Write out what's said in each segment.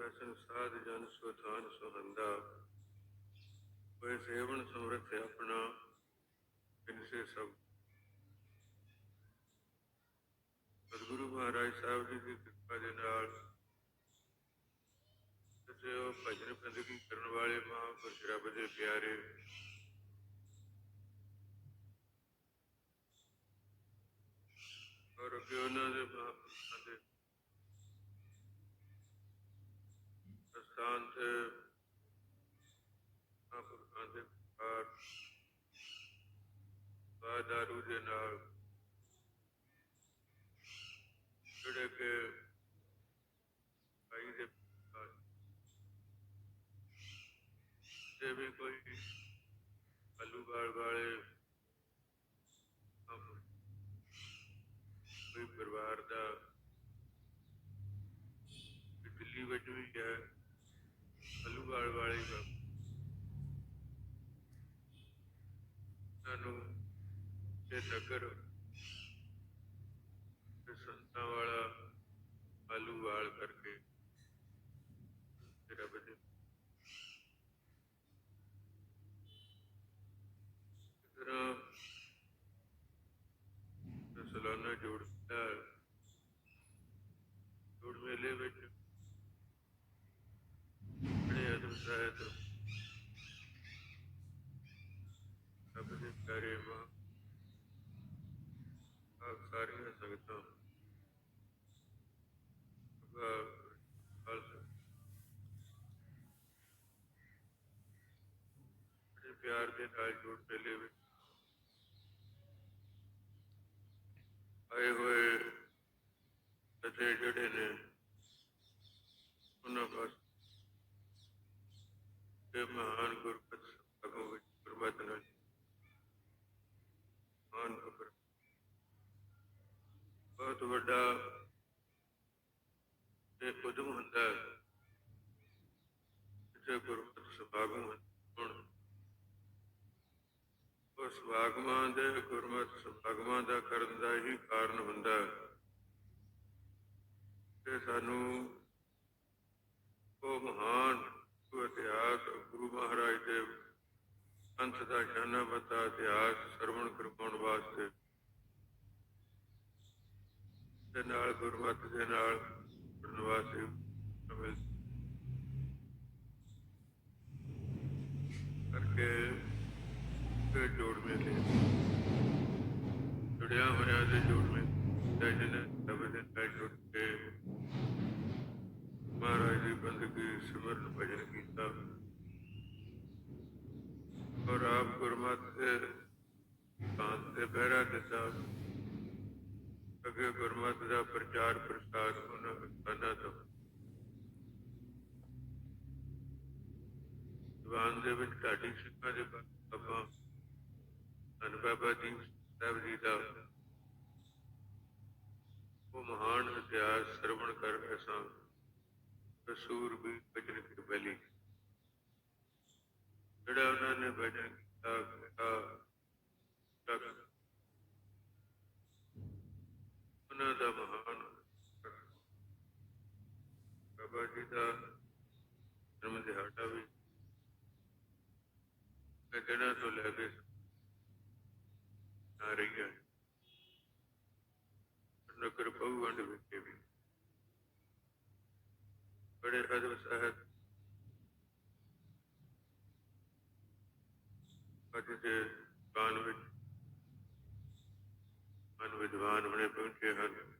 ਵੈਸਨ ਸਾਧ ਜਨ ਸੁਥਾਨ ਸੁਹੰਦਾ ਹੋਏ ਸੇਵਨ ਸਮਰਥ ਆਪਣਾ ਇਨਸੇ ਸਭ। ਸਤਿਗੁਰੂ ਮਹਾਰਾਜ ਸਾਹਿਬ ਜੀ ਦੀ ਕਿਰਪਾ ਦੇ ਨਾਲ ਤੇ ਉਹ ਭਜਨ ਬੰਦਗੀ ਕਰਨ ਵਾਲੇ ਮਹਾਂਪੁਰਸ਼ ਰੱਬ ਦੇ ਪਿਆਰੇ ਔਰ ਅੱਗੇ ਉਹਨਾਂ ਦੇ ਮਹਾਂਪੁਰਸ਼ਾਂ ਦੇ ਸਥਾਨ ਤੇ ਮਹਾਂਪੁਰਖਾਂ ਦੇ ਪਾਰ ਬਾਦਾਰੂ ਦੇ ਨਾਲ ਜਿਹੜੇ ਕਿ ਭਾਈ ਦੇ ਪਾਸ ਜੇ ਵੀ ਕੋਈ ਆਲੂ ਬਾਲ ਵਾਲੇ ਅਮ, ਕੋਈ ਪਰਿਵਾਰ ਦਾ ਕੋਈ ਦਿੱਲੀ ਵਿੱਚ ਵੀ ਹੈ ਆਲੂ ਬਾਲ ਵਾਲੇ ਦਾ ਸਾਨੂੰ ਇਹ ਨਗਰ ਸੰਤਾਂ ਵਾਲਾ ਆਲੂ ਵਾਲ ਕਰਕੇ ਤੇਰਾ ਬਦੇ ਤਰ੍ਹਾਂ ਤੇ ਸਾਲਾਨਾ ਜੋੜਦਾ ਜੋੜ ਮੇਲੇ ਵਿੱਚ ਬੜੇ ਅਦਬ ਸਾਹਿਤ ਰੱਬ ਦੇ ਪਿਆਰੇ ਮਾਂ ਆਪ ਸਾਰੀਆਂ ਸੰਗਤਾਂ ਦਾ ਖਾਲਸਾ ਬੜੇ ਨਾਲ ਜੋੜ ਮੇਲੇ ਆਏ ਹੋਏ ਅਤੇ ਜਿਹੜੇ ਨੇ, ਉਹਨਾਂ ਪਾਸ ਤੇ ਮਹਾਨ ਗੁਰਪਤ ਸਭਾ ਵਿੱਚ ਗੁਰਮਤਿ ਨਾਲ ਮਹਾਨ ਖਬਰ ਬਹੁਤ ਵੱਡਾ ਇਹ ਉਦਮ ਹੁੰਦਾ ਹੈ। ਜਿੱਥੇ ਗੁਰਪਤ ਸਭਾਗਮ ਹੁਣ ਉਸ ਸਮਾਗਮਾਂ ਦੇ ਗੁਰਮਤਿ ਸਮਾਗਮਾਂ ਦਾ ਕਰਨ ਦਾ ਹੀ ਕਾਰਨ ਹੁੰਦਾ ਹੈ। ਤੇ ਸਾਨੂੰ ਉਹ ਮਹਾਨ ਇਤਿਹਾਸ ਗੁਰੂ ਮਹਾਰਾਜ ਦੇ ਅੰਤ ਦਾ ਜਾਣਾ ਬਤਾ ਇਤਿਹਾਸ ਸਰਵਣ ਕਰਵਾਉਣ ਵਾਸਤੇ ਤੇ ਨਾਲ ਗੁਰਮਤਿ ਦੇ ਨਾਲ ਜੁੜਨ ਕਰਕੇ ਤੇ ਜੁੜਿਆ ਹੋਇਆ ਦੇ ਜੋੜ ਮੇ ਤੇ ਜਿਹਨੇ ਸਭ ਦੇ ਨਾਲ ਜੁੜ ਕੇ ਮਹਾਰਾਜ ਦੀ ਬੰਦਗੀ ਸਿਮਰਨ ਭਜਨ ਕੀਤਾ। ਔਰ ਆਪ ਗੁਰਮਤਿ ਦੇ ਤੇ ਬਹਿਰਾ ਦਿੱਤਾ। ਅੱਗੇ ਗੁਰਮਤਿ ਦਾ ਪ੍ਰਚਾਰ ਪ੍ਰਸਾਰ ਉਹਨਾਂ ਸਥਾਨਾਂ ਤੋਂ। ਦੀਵਾਨ ਦੇ ਵਿੱਚ ਢਾਡੀ ਸਿੱਖਾਂ ਦੇ ਬਾਬਾ ਧੰਨ ਬਾਬਾ ਜੀ ਸਾਹਿਬ ਜੀ ਦਾ। ਉਹ ਮਹਾਨ ਇਤਿਹਾਸ ਸਰਵਣ ਕਰਕੇ ਸਾਂ ਕਸੂਰ ਵੀ ਭਜਨ ਕੀ ਜਿਹੜਾ ਉਹਨਾਂ ਨੇ ਭਜਨ ਕੀਤਾ ਤੱਕ ਉਹਨਾਂ ਦਾ ਮਹਾਨ ਬਾਬਾ ਜੀ ਦਾ ਜਨਮ ਦਿਹਾੜਾ ਵੀ ਮੈਂ ਕਹਿਣਾ ਤੋਂ ਲੈ ਕੇ ਰਹੀ ਹੈ। ਨਗਰ ਪਉਵੰਡ ਵਿਖੇ ਵੀ। ਬੜੇ ਅਦਬ ਸਾਹਿਤ ਅੱਜ ਦੇ ਕਾਨ ਵਿੱਚ ਮਨ ਵਿਦਵਾਨ ਬਣੇ ਪਹੁੰਚੇ ਹਨ।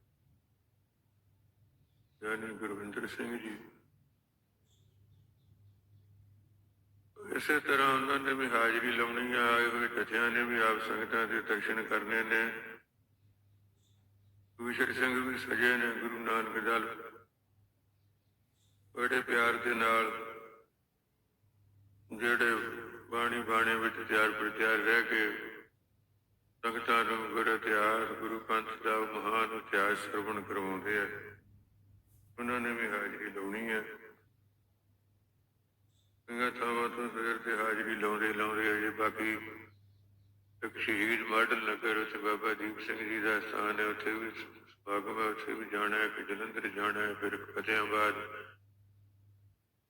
ਗਿਆਨੀ ਗੁਰਵਿੰਦਰ ਸਿੰਘ ਜੀ। ਇਸੇ ਤਰ੍ਹਾਂ ਉਹਨਾਂ ਨੇ ਵੀ ਹਾਜ਼ਰੀ ਲਾਉਣੀ ਆ ਆਏ ਹੋਏ ਜਥਿਆਂ ਨੇ ਵੀ ਆਪ ਸੰਗਤਾਂ ਦੇ ਦਰਸ਼ਨ ਕਰਨੇ ਨੇ। ਵਿਸ਼ਰ ਸਿੰਘ ਵੀ ਸਜੇ ਨੇ, ਗੁਰੂ ਨਾਨਕ ਦਲ। ਬੜੇ ਪਿਆਰ ਦੇ ਨਾਲ ਜਿਹੜੇ ਬਾਣੀ ਬਾਣੇ ਵਿੱਚ ਤਿਆਰ ਪ੍ਰਤਿਆਰ ਰਹਿ ਕੇ ਸੰਗਤਾਂ ਨੂੰ ਗੁਰ ਇਤਿਹਾਸ ਗੁਰੂ ਪੰਥ ਦਾ, ਉਹ ਮਹਾਨ ਇਤਿਹਾਸ ਸਰਵਣ ਕਰਵਾਉਂਦੇ ਆ। ਉਹਨਾਂ ਨੇ ਵੀ ਹਾਜ਼ਰੀ ਲਾਉਣੀ ਹੈ ਸਿੰਘਾਂ ਤੇ ਹਾਜ਼ਰੀ ਲਾਉਂਦੇ ਲਾਉਂਦੇ ਅਜੇ ਬਾਕੀ ਇੱਕ ਸ਼ਹੀਦ ਮਾਡਲ ਨਗਰ ਉੱਥੇ ਬਾਬਾ ਦੀਪ ਸਿੰਘ ਜੀ ਦਾ ਸਥਾਨ ਹੈ ਉੱਥੇ ਵੀ ਸਮਾਗਮ ਹੈ ਉੱਥੇ ਵੀ ਜਾਣਾ ਹੈ ਕਿ ਜਲੰਧਰ ਜਾਣਾ ਹੈ, ਫਿਰ ਫਤਿਆਬਾਦ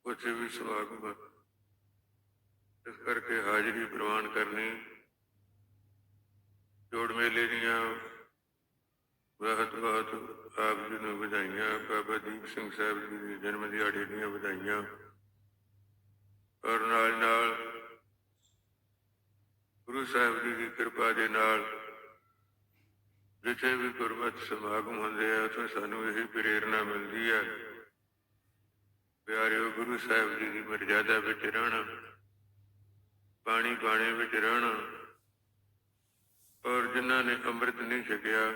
ਉੱਥੇ ਵੀ ਸਮਾਗਮ ਹੈ ਇਸ ਕਰਕੇ ਹਾਜ਼ਰੀ ਪ੍ਰਵਾਨ ਕਰਨੀ, ਜੋੜ ਮੇਲੇ ਦੀਆਂ ਬਹੁਤ ਬਹੁਤ ਆਪ ਜੀ ਨੂੰ ਵਧਾਈਆਂ, ਬਾਬਾ ਦੀਪ ਸਿੰਘ ਸਾਹਿਬ ਜੀ ਦੇ ਜਨਮ ਦਿਹਾੜੇ ਦੀਆਂ ਵਧਾਈਆਂ ਔਰ ਨਾਲ ਨਾਲ ਗੁਰੂ ਸਾਹਿਬ ਜੀ ਦੀ ਕਿਰਪਾ ਦੇ ਨਾਲ ਜਿੱਥੇ ਵੀ ਗੁਰਮਤਿ ਸਮਾਗਮ ਹੁੰਦੇ ਆ, ਉੱਥੇ ਸਾਨੂੰ ਇਹ ਪ੍ਰੇਰਣਾ ਮਿਲਦੀ ਹੈ ਪਿਆਰਿਓ, ਗੁਰੂ ਸਾਹਿਬ ਜੀ ਦੀ ਮਰਜ਼ਾਦਾ ਵਿੱਚ ਰਹਿਣਾ ਪਾਣੀ ਪਾਣੀ ਵਿੱਚ ਰਹਿਣਾ, ਔਰ ਜਿਨ੍ਹਾਂ ਨੇ ਅੰਮ੍ਰਿਤ ਨਹੀਂ ਛਕਿਆ,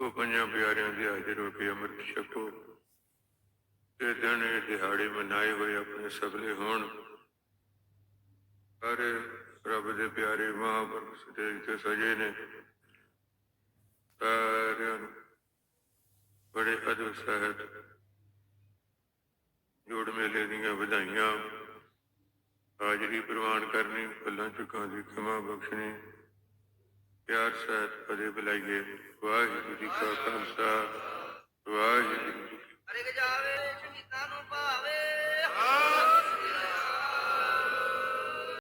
ਉਹ ਪੰਜਾਂ ਪਿਆਰਿਆਂ ਦੇ ਹਾਜ਼ਰ ਹੋ ਕੇ ਅੰਮ੍ਰਿਤ ਛਕੋ। ਤੇ ਦਿਨ ਇਹ ਦਿਹਾੜੇ ਮਨਾਏ ਹੋਏ ਆਪਣੇ ਸਬਲੇ ਹੋਣ। ਸਾਰੇ ਰੱਬ ਦੇ ਪਿਆਰੇ ਮਹਾਂਪੁਰਖ ਸਟੇਜ ਤੇ ਸਜੇ ਨੇ। ਸਾਰਿਆਂ ਨੂੰ ਬੜੇ ਅਦਬ ਸਹਿਤ ਜੋੜ ਮੇਲੇ ਦੀਆਂ ਵਧਾਈਆਂ, ਹਾਜ਼ਰੀ ਪ੍ਰਵਾਨ ਕਰਨੀ ਭੁੱਲਾਂ ਚੁੱਕਾਂ ਦੀ ਖਿਮਾ ਬਖਸ਼ਣੀ, ਪਿਆਰ ਸਹਿਤ ਪਦੇ ਬੁਲਾਈਏ। ਵਾਹਿਗੁਰੂ ਜੀ ਕਾ ਖਾਲਸਾ, ਵਾਹਿਗੁਰੂ